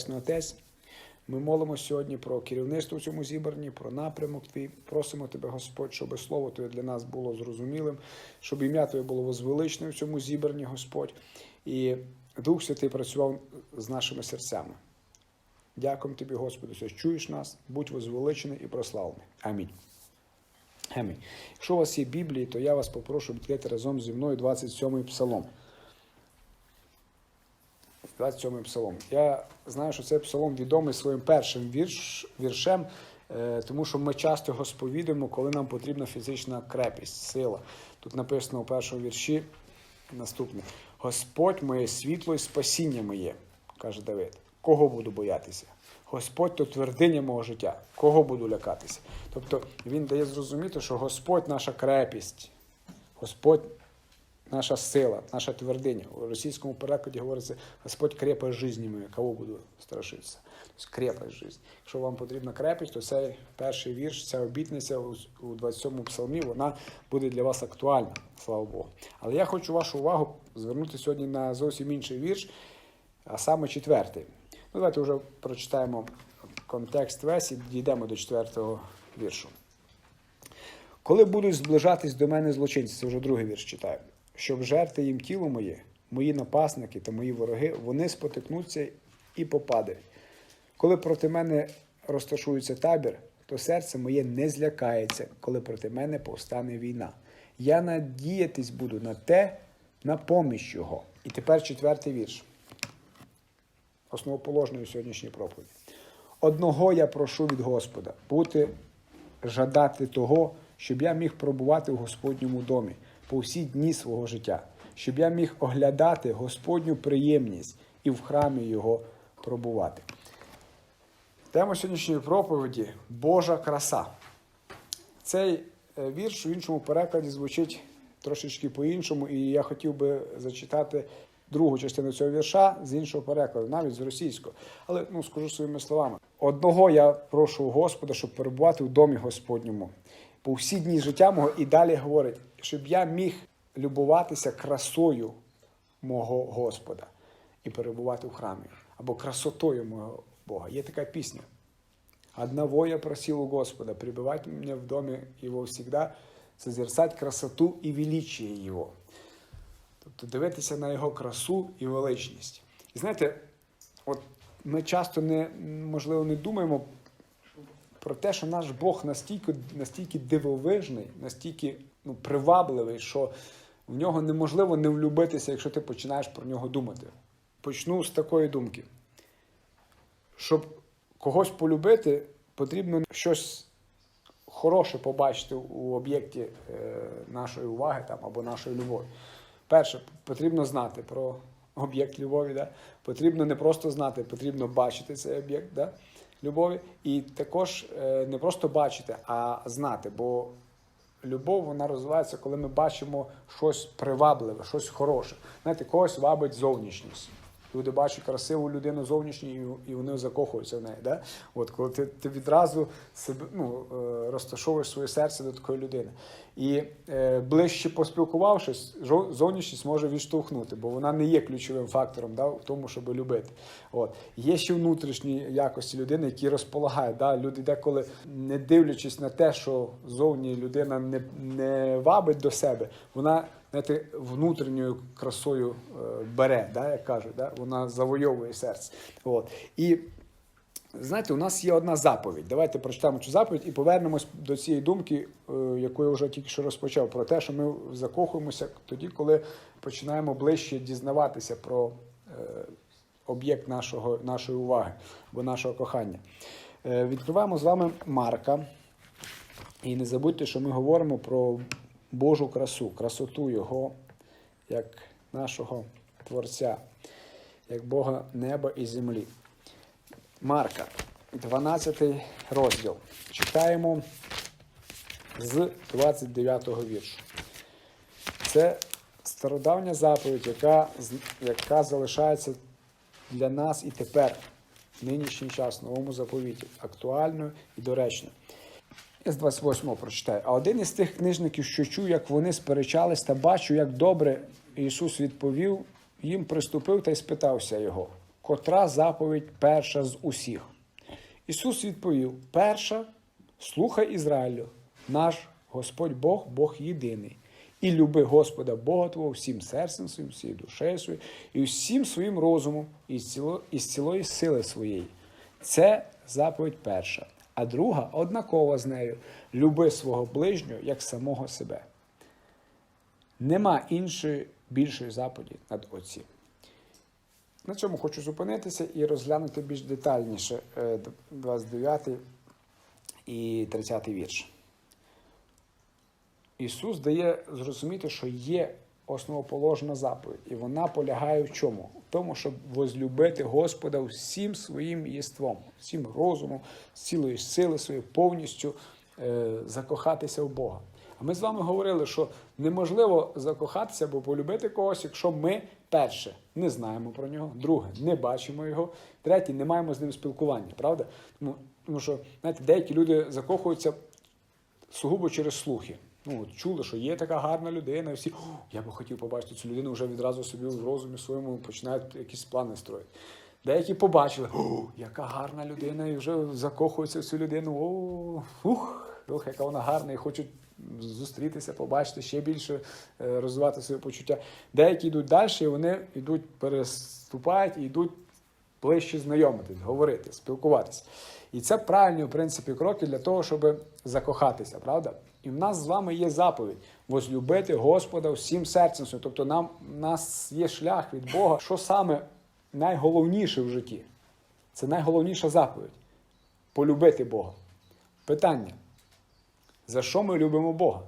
Небесний Отець. Ми молимося сьогодні про керівництво в цьому зібранні, про напрямок Твій. Просимо Тебе, Господь, щоб Слово Твоє для нас було зрозумілим, щоб ім'я Твоє було возвеличним в цьому зібранні, Господь, і Дух Святий працював з нашими серцями. Дякуємо Тобі, Господи, що чуєш нас, будь возвеличений і прославлений. Амінь. Амінь. Якщо у вас є Біблії, то я вас попрошу відкрити разом зі мною 27-й псалом. 27-й псалом. Я знаю, що цей псалом відомий своїм першим вірш, віршем, е, тому що ми часто його сповідуємо, коли нам потрібна фізична крепість, сила. Тут написано у першому вірші наступне: Господь моє світло і спасіння моє, каже Давид. Кого буду боятися? Господь то твердиня мого життя. Кого буду лякатися? Тобто він дає зрозуміти, що Господь наша крепість, Господь наша сила, наша твердиня. У російському перекладі говориться Господь крепость жизни моя, кого буду страшитися. Тобто крепость жизни. Якщо вам потрібна крепість, то цей перший вірш, ця обітниця у 27-му псалмі, вона буде для вас актуальна, слава Богу. Але я хочу вашу увагу звернути сьогодні на зовсім інший вірш, а саме четвертий. Ну, давайте вже прочитаємо контекст весь і дійдемо до четвертого віршу. Коли будуть зближатись до мене злочинці, це вже другий вірш читаю, щоб жерти їм тіло моє, мої напасники та мої вороги, вони спотикнуться і попадають. Коли проти мене розташується табір, то серце моє не злякається, коли проти мене повстане війна. Я надіятись буду на те, на поміч його. І тепер четвертий вірш основоположної сьогоднішньої проповіді. Одного я прошу від Господа бути жадати того, щоб я міг пробувати в Господньому домі по всі дні свого життя, щоб я міг оглядати Господню приємність і в храмі Його пробувати. Тема сьогоднішньої проповіді Божа краса. Цей е, вірш у іншому перекладі звучить трошечки по-іншому, і я хотів би зачитати другу частину цього вірша з іншого перекладу, навіть з російського. Але ну, скажу своїми словами: одного я прошу Господа, щоб перебувати в домі Господньому по всі дні життя мого, і далі говорить, щоб я міг любуватися красою мого Господа і перебувати в храмі, або красотою мого Бога. Є така пісня. Одного я просил у Господа, пребывать мне в доме Его всегда, созерцать красоту і величие Його. Тобто дивитися на Його красу і величність. І знаєте, от ми часто не, можливо, не думаємо про те, що наш Бог настільки, настільки дивовижний, настільки ну, привабливий, що в нього неможливо не влюбитися, якщо ти починаєш про нього думати. Почну з такої думки. Щоб когось полюбити, потрібно щось хороше побачити у об'єкті е, нашої уваги там, або нашої любові. Перше, потрібно знати про об'єкт любові. Да? Потрібно не просто знати, потрібно бачити цей об'єкт да? Любові. І також е, не просто бачити, а знати. Бо любов вона розвивається, коли ми бачимо щось привабливе, щось хороше. Знаєте, когось вабить зовнішність. Люди бачать красиву людину зовнішню, і, вони закохуються в неї. Да? От, коли ти, ти відразу себе, ну, е, розташовуєш своє серце до такої людини. І е, ближче поспілкувавшись, зовнішність може відштовхнути, бо вона не є ключовим фактором да, в тому, щоб любити. От. Є ще внутрішні якості людини, які розполагають. Да? Люди деколи, не дивлячись на те, що зовні людина не, не вабить до себе, вона знаєте, внутрішньою красою е, бере, да, як кажуть, да? вона завойовує серце. От. І знаєте, у нас є одна заповідь. Давайте прочитаємо цю заповідь і повернемось до цієї думки, е, яку я вже тільки що розпочав, про те, що ми закохуємося тоді, коли починаємо ближче дізнаватися про е, об'єкт нашої уваги або нашого кохання. Відкриваємо з вами Марка. І не забудьте, що ми говоримо про Божу красу, красоту Його як нашого Творця, як Бога неба і землі. Марка, 12 розділ. Читаємо з 29 віршу. Це стародавня заповідь, яка, яка залишається для нас і тепер, в нинішній час, в новому заповіті, актуальною і доречною. Я з 28-го прочитаю. А один із тих книжників, що чув, як вони сперечались, та бачу, як добре Ісус відповів, їм приступив та й спитався його, котра заповідь перша з усіх? Ісус відповів: перша, слухай Ізраїлю, наш Господь Бог, Бог єдиний. І люби Господа Бога Твого всім серцем своїм, всією душею своєю, і всім своїм розумом, і з цілої сили своєї. Це заповідь перша. А друга однакова з нею: люби свого ближнього як самого себе. Нема іншої більшої заповіді над оці. На цьому хочу зупинитися і розглянути більш детальніше е, 29 і 30 вірш. Ісус дає зрозуміти, що є основоположна заповідь, і вона полягає в чому? В тому, щоб возлюбити Господа всім своїм єством, всім розумом, з цілої сили своєю, повністю е, закохатися в Бога. А ми з вами говорили, що неможливо закохатися або полюбити когось, якщо ми перше не знаємо про нього, друге не бачимо його, третє не маємо з ним спілкування, правда? Тому, тому що знаєте, деякі люди закохуються сугубо через слухи. Ну, от чули, що є така гарна людина, і всі, я би хотів побачити цю людину, вже відразу собі в розумі своєму починають якісь плани строїти. Деякі побачили, о, яка гарна людина, і вже закохуються в цю людину. О, ух, ух, яка вона гарна, і хочуть зустрітися, побачити, ще більше е, розвивати своє почуття. Деякі йдуть далі, і вони йдуть, переступають і йдуть ближче знайомитись, говорити, спілкуватися. І це правильні, в принципі, кроки для того, щоб закохатися, правда? І в нас з вами є заповідь возлюбити Господа всім серцем. Тобто нам у нас є шлях від Бога. Що саме найголовніше в житті? Це найголовніша заповідь полюбити Бога. Питання: за що ми любимо Бога?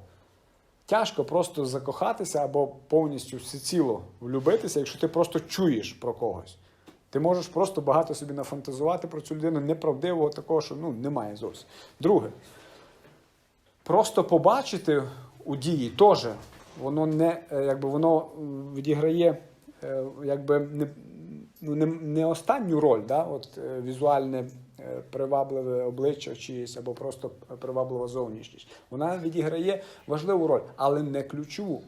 Тяжко просто закохатися або повністю всеціло влюбитися, якщо ти просто чуєш про когось. Ти можеш просто багато собі нафантазувати про цю людину, неправдивого такого, що ну, немає зовсім. Друге, просто побачити у дії теж, воно не е, якби воно відіграє е, якби не, ну, не, не останню роль, да? От, е, візуальне привабливе обличчя чиєсь або просто приваблива зовнішність. Вона відіграє важливу роль, але не ключову.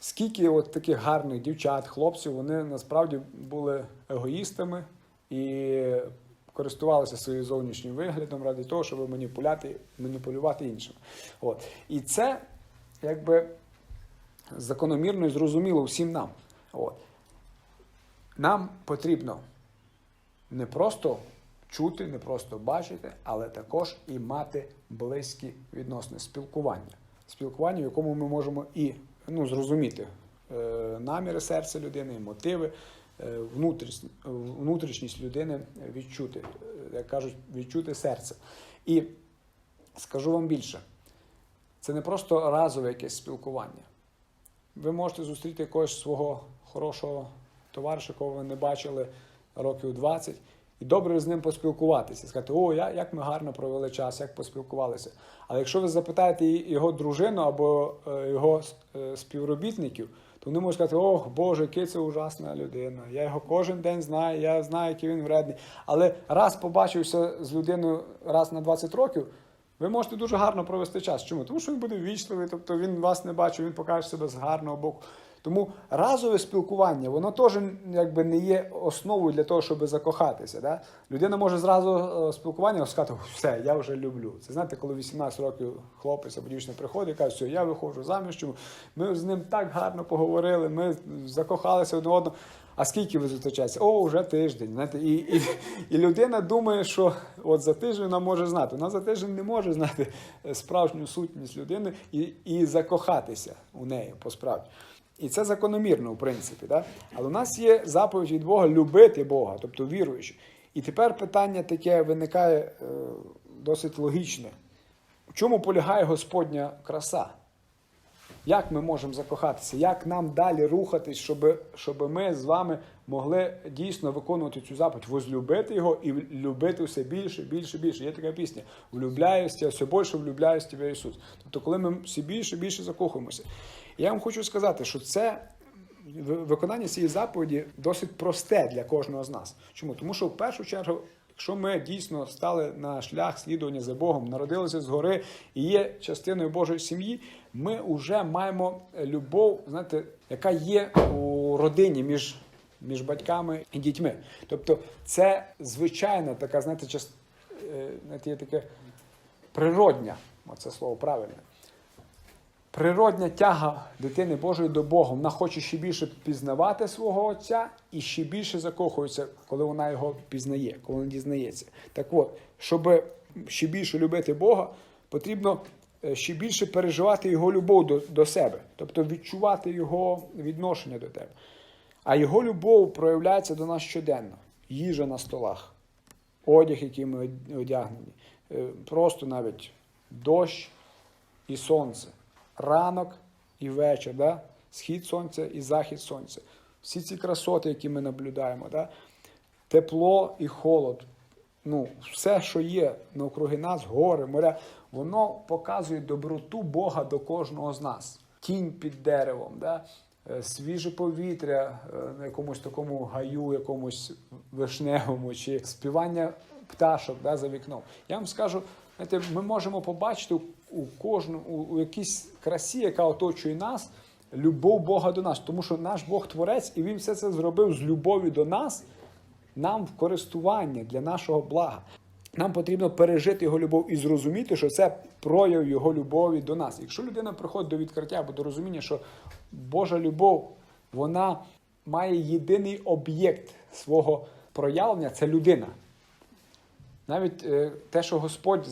Скільки от таких гарних дівчат, хлопців, вони насправді були егоїстами і користувалися своїм зовнішнім виглядом ради того, щоб маніпуляти, маніпулювати іншими. От. І це якби закономірно і зрозуміло всім нам. От. Нам потрібно не просто чути, не просто бачити, але також і мати близькі відносини, спілкування. Спілкування, в якому ми можемо і ну, зрозуміти е, наміри серця людини, і мотиви, внутрішність, внутрішність людини відчути, е, як кажуть, відчути серце. І скажу вам більше, це не просто разове якесь спілкування. Ви можете зустріти якогось свого хорошого товариша, якого ви не бачили років 20, і добре з ним поспілкуватися. Сказати, о, як ми гарно провели час, як поспілкувалися. Але якщо ви запитаєте його дружину або е, його е, співробітників, то вони можуть сказати, ох, Боже, який це ужасна людина. Я його кожен день знаю, я знаю, який він вредний. Але раз побачився з людиною раз на 20 років, ви можете дуже гарно провести час. Чому? Тому що він буде вічливий, тобто він вас не бачив, він покаже себе з гарного боку. Тому разове спілкування, воно теж якби не є основою для того, щоб закохатися. Да? Людина може зразу е, спілкування сказати, все, я вже люблю. Це знаєте, коли 18 років хлопець або дівчина приходить і каже, все, я виходжу заміж, ми з ним так гарно поговорили, ми закохалися одне одного. А скільки ви зустрічаєтеся? О, вже тиждень. Знаєте, і, і, і людина думає, що от за тиждень вона може знати. Вона за тиждень не може знати справжню сутність людини і, і закохатися у неї по-справді. І це закономірно, в принципі. Да? Але у нас є заповідь від Бога любити Бога, тобто віруючи. І тепер питання таке виникає е, досить логічне. В чому полягає Господня краса? Як ми можемо закохатися? Як нам далі рухатись, щоб, щоб ми з вами могли дійсно виконувати цю заповідь, возлюбити його і любити все більше, більше, більше. Є така пісня: влюбляюсь, я все більше влюбляюсь в тебе, Ісус. Тобто, коли ми все більше, більше закохуємося. Я вам хочу сказати, що це виконання цієї заповіді досить просте для кожного з нас. Чому? Тому що в першу чергу. Якщо ми дійсно стали на шлях слідування за Богом, народилися згори і є частиною Божої сім'ї, ми вже маємо любов, знаєте, яка є у родині між між батьками і дітьми. Тобто, це звичайна така, знаєте, час, е, знаєте, є таке природня, оце слово правильне. Природня тяга дитини Божої до Бога. Вона хоче ще більше пізнавати свого Отця і ще більше закохується, коли вона його пізнає, коли вона дізнається. Так от, щоб ще більше любити Бога, потрібно е, ще більше переживати його любов до, до себе, тобто відчувати його відношення до тебе. А його любов проявляється до нас щоденно. Їжа на столах, одяг, який ми одягнені, е, просто навіть дощ і сонце, ранок і вечір, да? схід сонця і захід сонця. Всі ці красоти, які ми наблюдаємо, да? тепло і холод. Ну, все, що є навкруги нас, гори, моря, воно показує доброту Бога до кожного з нас. Тінь під деревом, да? е, свіже повітря е, на якомусь такому гаю, якомусь вишневому, чи співання пташок да, за вікном. Я вам скажу, знаєте, ми можемо побачити у- кожному, у, у якійсь красі, яка оточує нас, любов Бога до нас. Тому що наш Бог творець, і Він все це зробив з любові до нас, нам в користування для нашого блага. Нам потрібно пережити його любов і зрозуміти, що це прояв його любові до нас. Якщо людина приходить до відкриття або до розуміння, що Божа любов, вона має єдиний об'єкт свого проявлення це людина. Навіть е, те, що Господь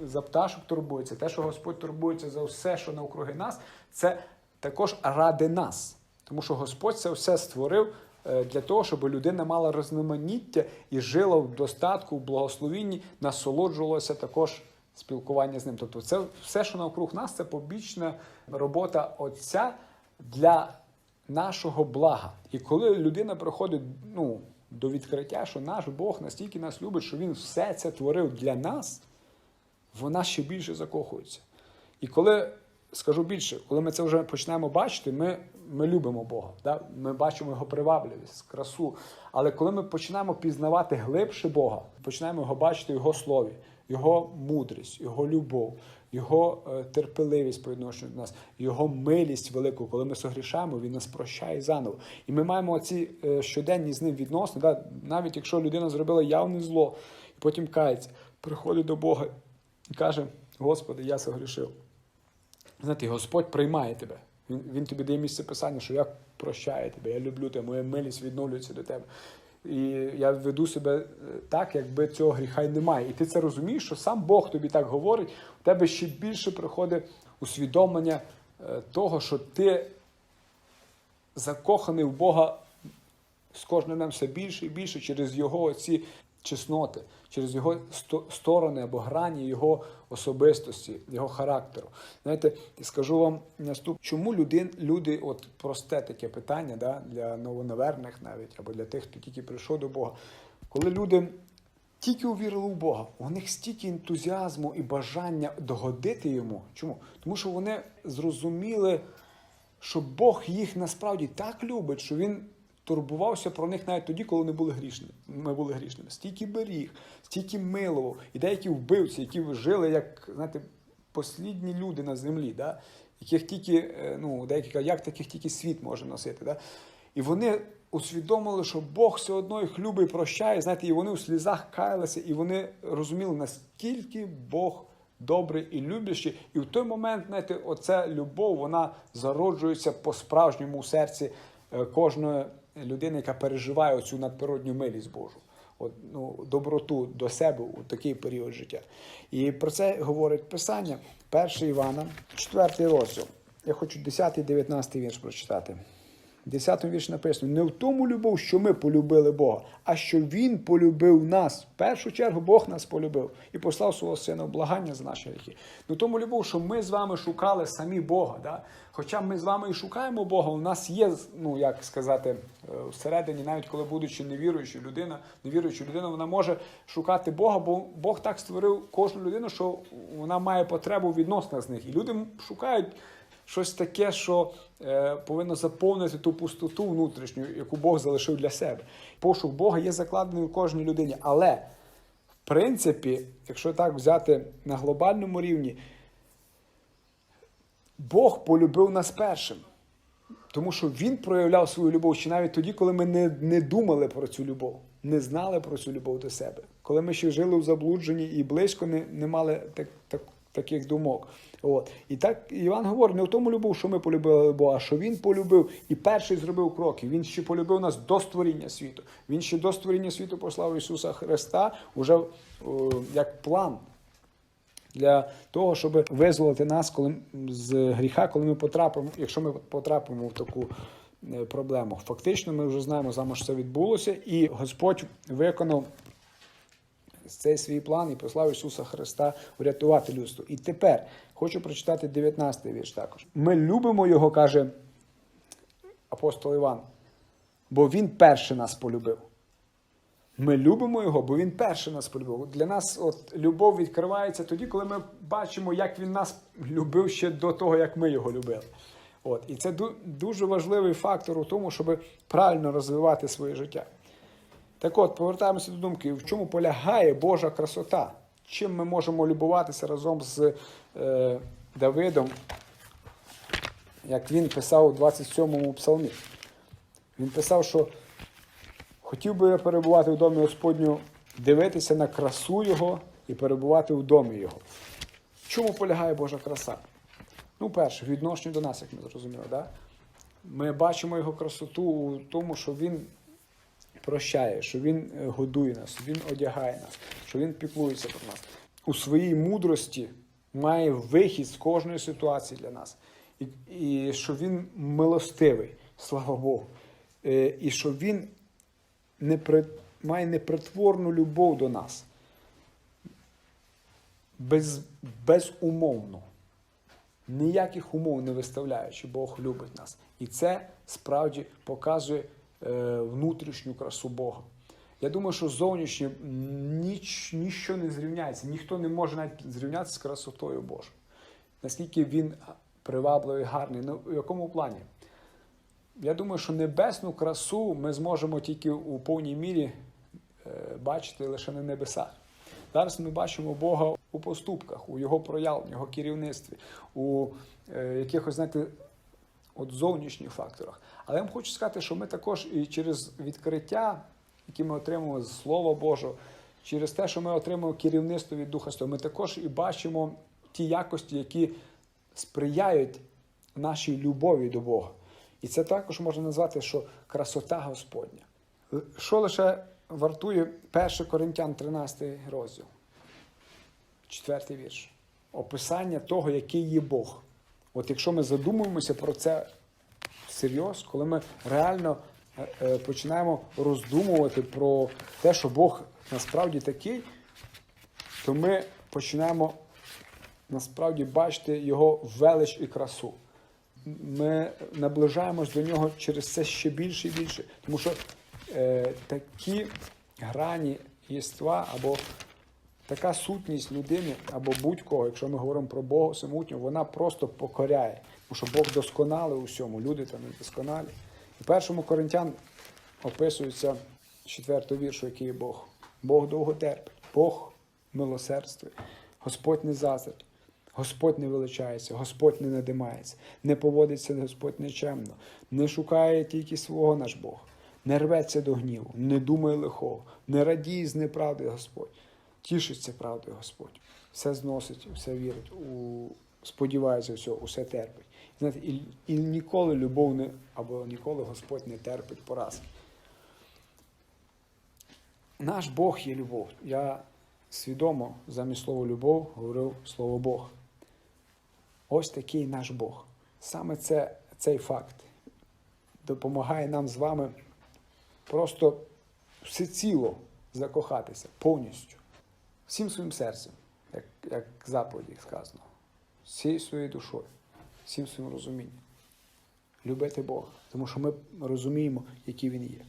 за, пташок турбується, те, що Господь турбується за все, що навкруги нас, це також ради нас. Тому що Господь це все створив е, для того, щоб людина мала розноманіття і жила в достатку, в благословінні, насолоджувалася також спілкування з ним. Тобто, це все, що навкруг нас, це побічна робота Отця для нашого блага. І коли людина приходить ну, до відкриття, що наш Бог настільки нас любить, що Він все це творив для нас, вона ще більше закохується. І коли, скажу більше, коли ми це вже почнемо бачити, ми, ми любимо Бога. Да? Ми бачимо його привабливість, красу. Але коли ми починаємо пізнавати глибше Бога, починаємо його бачити в Його слові, Його мудрість, Його любов, Його е, терпеливість по відношенню до нас, Його милість велику, коли ми согрішаємо, Він нас прощає заново. І ми маємо ці е, щоденні з ним відносини, навіть якщо людина зробила явне зло, і потім кається, приходить до Бога і каже: Господи, я согрішив. Знаєте, Господь приймає тебе. Він, він тобі дає місце писання, що я прощаю тебе, я люблю тебе, моя милість відновлюється до тебе. І я веду себе е, так, якби цього гріха й немає. І ти це розумієш, що сам Бог тобі так говорить, у тебе ще більше приходить усвідомлення е, того, що ти закоханий в Бога з кожним днем все більше і більше через його ці чесноти, через його сторони або грані його особистості, його характеру. Знаєте, скажу вам наступ, чому люди, люди, от просте таке питання да, для новонаверних навіть, або для тих, хто тільки прийшов до Бога. Коли люди тільки увірили в Бога, у них стільки ентузіазму і бажання догодити йому. Чому? Тому що вони зрозуміли, що Бог їх насправді так любить, що він турбувався про них навіть тоді, коли вони були грішними. Ми були грішними. Стільки беріг, стільки милував. І деякі вбивці, які жили як, знаєте, послідні люди на землі, да? яких тільки, е, ну, деякі кажуть, як таких тільки світ може носити. Да? І вони усвідомили, що Бог все одно їх любить прощає, знаєте, і вони у слізах каялися, і вони розуміли, наскільки Бог добрий і люблячий. І в той момент, знаєте, оця любов, вона зароджується по-справжньому у серці е, кожної людини, яка переживає оцю надприродню милість Божу. От, ну, доброту до себе у такий період життя. І про це говорить Писання, 1 Івана, 4 розділ. Я хочу 10-19 вірш прочитати. В 10 вірші написано: не в тому любов, що ми полюбили Бога, а що Він полюбив нас. В першу чергу Бог нас полюбив і послав свого сина в благання за наші гріхи. Не в тому любов, що ми з вами шукали самі Бога. Да? Хоча ми з вами і шукаємо Бога, у нас є, ну як сказати, е, всередині, навіть коли будучи невіруючою людина, невіруюча людина, вона може шукати Бога, бо Бог так створив кожну людину, що вона має потребу в відносинах з них. І люди шукають щось таке, що е, повинно заповнити ту пустоту внутрішню, яку Бог залишив для себе. Пошук Бога є закладений у кожній людині. Але, в принципі, якщо так взяти на глобальному рівні, Бог полюбив нас першим. Тому що він проявляв свою любов ще навіть тоді, коли ми не, не думали про цю любов, не знали про цю любов до себе. Коли ми ще жили в заблудженні і близько не, не мали так, так, таких думок. От. І так Іван говорить, не в тому любов, що ми полюбили Бога, а що він полюбив і перший зробив кроки. Він ще полюбив нас до створіння світу. Він ще до створіння світу послав Ісуса Христа уже о, як план для того, щоб визволити нас коли, з гріха, коли ми потрапимо, якщо ми потрапимо в таку е, проблему. Фактично, ми вже знаємо, що це відбулося, і Господь виконав цей свій план і послав Ісуса Христа врятувати людство. І тепер хочу прочитати 19 й вірш також. Ми любимо Його, каже апостол Іван, бо Він перший нас полюбив. Ми любимо його, бо він перший нас полюбив. Для нас от любов відкривається тоді, коли ми бачимо, як він нас любив ще до того, як ми його любили. От. І це дуже важливий фактор у тому, щоб правильно розвивати своє життя. Так от, повертаємося до думки, в чому полягає Божа красота? Чим ми можемо любуватися разом з е, Давидом, як він писав у 27-му псалмі. Він писав, що Хотів би я перебувати в домі Господню, дивитися на красу Його і перебувати в домі Його. В чому полягає Божа краса? Ну, перше, відношення до нас, як ми зрозуміли. Да? Ми бачимо його красоту у тому, що Він прощає, що Він е, годує нас, Він одягає нас, що Він піклується про нас. У своїй мудрості має вихід з кожної ситуації для нас. І, і що Він милостивий, слава Богу. Е, І що Він непри... має непритворну любов до нас. Без... Безумовно. Ніяких умов не виставляючи, Бог любить нас. І це справді показує внутрішню красу Бога. Я думаю, що зовнішнє ніч, ніщо не зрівняється, ніхто не може навіть зрівнятися з красотою Божою. Наскільки він привабливий, гарний. Ну, в якому плані? Я думаю, що небесну красу ми зможемо тільки у повній мірі е, бачити лише на небесах. Зараз ми бачимо Бога у поступках, у Його проявленні, Його керівництві, у е, якихось, знаєте, от зовнішніх факторах. Але я вам хочу сказати, що ми також і через відкриття, які ми отримуємо з Слова Божого, через те, що ми отримуємо керівництво від Духа Святого, ми також і бачимо ті якості, які сприяють нашій любові до Бога. І це також можна назвати, що красота Господня. Що лише вартує 1 Коринтян 13 розділ, 4 вірш. Описання того, який є Бог. От якщо ми задумуємося про це всерйоз, коли ми реально е, е, починаємо роздумувати про те, що Бог насправді такий, то ми починаємо насправді бачити його велич і красу ми наближаємось до нього через це ще більше і більше. Тому що е, такі грані єства або така сутність людини, або будь-кого, якщо ми говоримо про Бога самотнього, вона просто покоряє. Тому що Бог досконалий у всьому, люди там не досконалі. У першому Коринтян описується четвертого віршу, який є Бог. Бог довго терпить, Бог милосердствує, Господь не заздрить. Господь не величається, Господь не надимається, не поводиться Господь нечемно, не шукає тільки свого наш Бог, не рветься до гніву, не думає лихого, не радіє з неправди Господь, тішиться правдою Господь, все зносить, все вірить, у... сподівається всього, усе терпить. Знаєте, і, і ніколи любов не або ніколи Господь не терпить поразки. Наш Бог є любов. Я свідомо замість слова любов говорив слово Бог. Ось такий наш Бог. Саме це, цей факт допомагає нам з вами просто всеціло закохатися повністю, всім своїм серцем, як, як заповіді сказано, всією своєю душою, всім своїм розумінням. Любити Бога, тому що ми розуміємо, який Він є.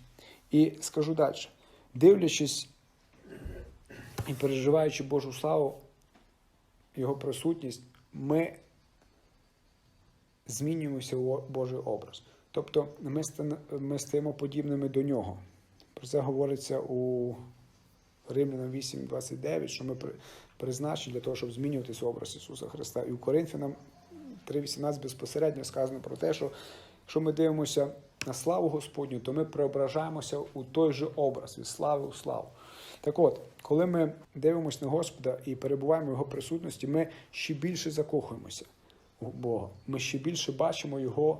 І скажу далі, дивлячись і переживаючи Божу славу, Його присутність, ми змінюємося у Божий образ. Тобто ми, стаємо подібними до нього. Про це говориться у Римлянам 8.29, що ми призначені для того, щоб змінюватися образ Ісуса Христа. І у Коринфянам 3.18 безпосередньо сказано про те, що Якщо ми дивимося на славу Господню, то ми преображаємося у той же образ від слави у славу. Так от, коли ми дивимося на Господа і перебуваємо в Його присутності, ми ще більше закохуємося у Бога. Ми ще більше бачимо Його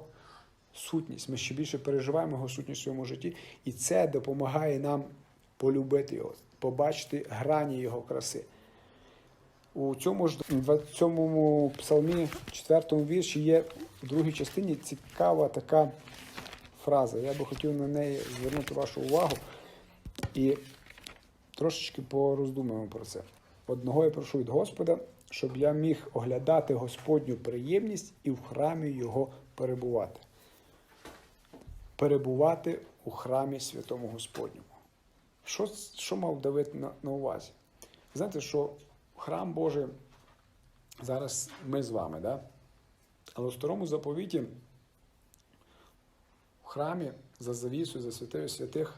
сутність, ми ще більше переживаємо Його сутність в своєму житті, і це допомагає нам полюбити Його, побачити грані Його краси. У цьому ж 27 псалмі, 4 вірші, є в другій частині цікава така фраза. Я би хотів на неї звернути вашу увагу і трошечки пороздумаємо про це. Одного я прошу від Господа, щоб я міг оглядати Господню приємність і в храмі Його перебувати. Перебувати у храмі святому Господньому. Що, що мав Давид на, на увазі? Знаєте, що храм Божий зараз ми з вами, да? але у старому заповіті в храмі за завісою, за святою святих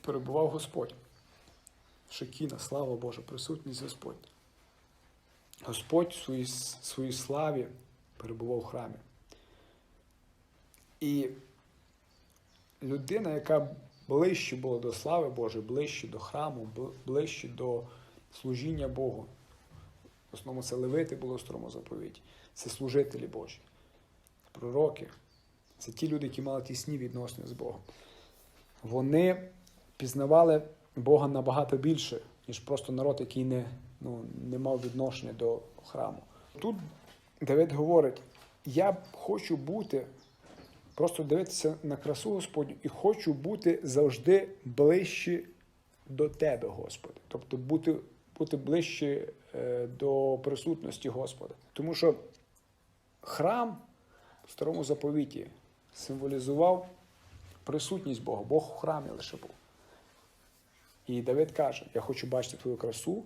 перебував Господь. Шекіна, слава Божа, присутність Господь. Господь в своїй, своїй славі перебував в храмі. І людина, яка ближче була до слави Божої, ближче до храму, ближче до служіння Богу. В основному це левити було в старому заповіті. Це служителі Божі, пророки. Це ті люди, які мали тісні відносини з Богом. Вони пізнавали Бога набагато більше, ніж просто народ, який не, ну, не мав відношення до храму. Тут Давид говорить: я хочу бути, просто дивитися на красу Господню і хочу бути завжди ближче до Тебе, Господи. Тобто бути, бути ближче е, до присутності Господа. Тому що храм в старому заповіті символізував присутність Бога. Бог у храмі лише був. І Давид каже: Я хочу бачити твою красу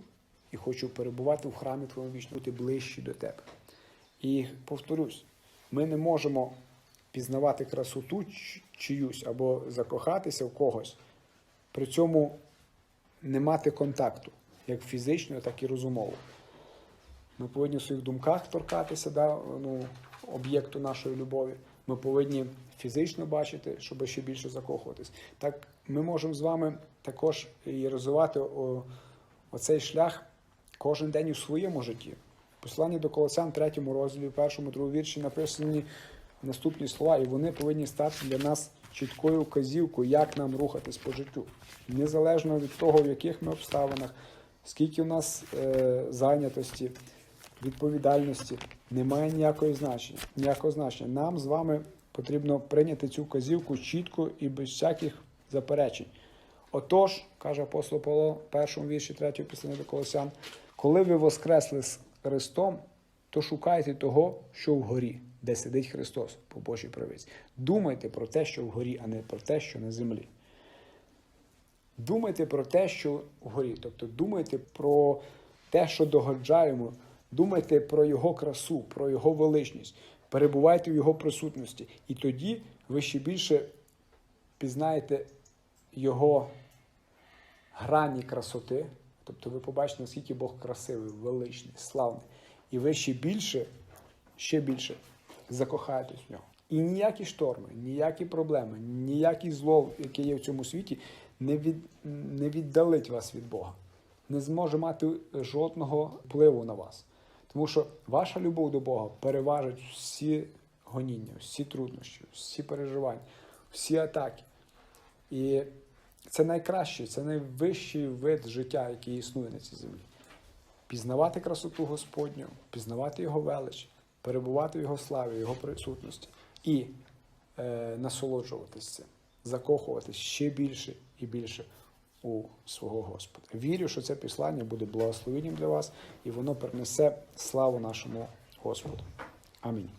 і хочу перебувати в храмі твоєму вічно, бути ближче до тебе. І повторюсь, ми не можемо пізнавати красоту чиюсь або закохатися в когось, при цьому не мати контакту, як фізичного, так і розумового. Ми повинні в своїх думках торкатися да, ну, об'єкту нашої любові. Ми повинні фізично бачити, щоб ще більше закохуватись. Так ми можемо з вами також і розвивати о, оцей шлях кожен день у своєму житті. В Посланні до Колосян, третьому розділі, першому, другому вірші написані наступні слова, і вони повинні стати для нас чіткою вказівкою, як нам рухатись по життю. Незалежно від того, в яких ми обставинах, скільки у нас е, зайнятості, відповідальності, немає ніякої значення, ніякого значення. Нам з вами потрібно прийняти цю вказівку чітко і без всяких заперечень. Отож, каже апостол Павло першому вірші третього після до Колосян, коли ви воскресли з Христом, то шукайте того, що вгорі, де сидить Христос по Божій правиці. Думайте про те, що вгорі, а не про те, що на землі. Думайте про те, що вгорі. Тобто думайте про те, що догоджаємо, думайте про Його красу, про Його величність, перебувайте в Його присутності. І тоді ви ще більше пізнаєте Його грані красоти. Тобто ви побачите, наскільки Бог красивий, величний, славний. І ви ще більше, ще більше закохаєтесь в нього. І ніякі шторми, ніякі проблеми, ніякі зло, яке є в цьому світі, не, від, не віддалить вас від Бога, не зможе мати жодного впливу на вас. Тому що ваша любов до Бога переважить всі гоніння, всі труднощі, всі переживання, всі атаки. І це найкращий, це найвищий вид життя, який існує на цій землі. Пізнавати красоту Господню, пізнавати Його велич, перебувати в Його славі, Його присутності і е, насолоджуватись цим, закохуватись ще більше і більше у свого Господа. Вірю, що це післання буде благословенням для вас і воно принесе славу нашому Господу. Амінь.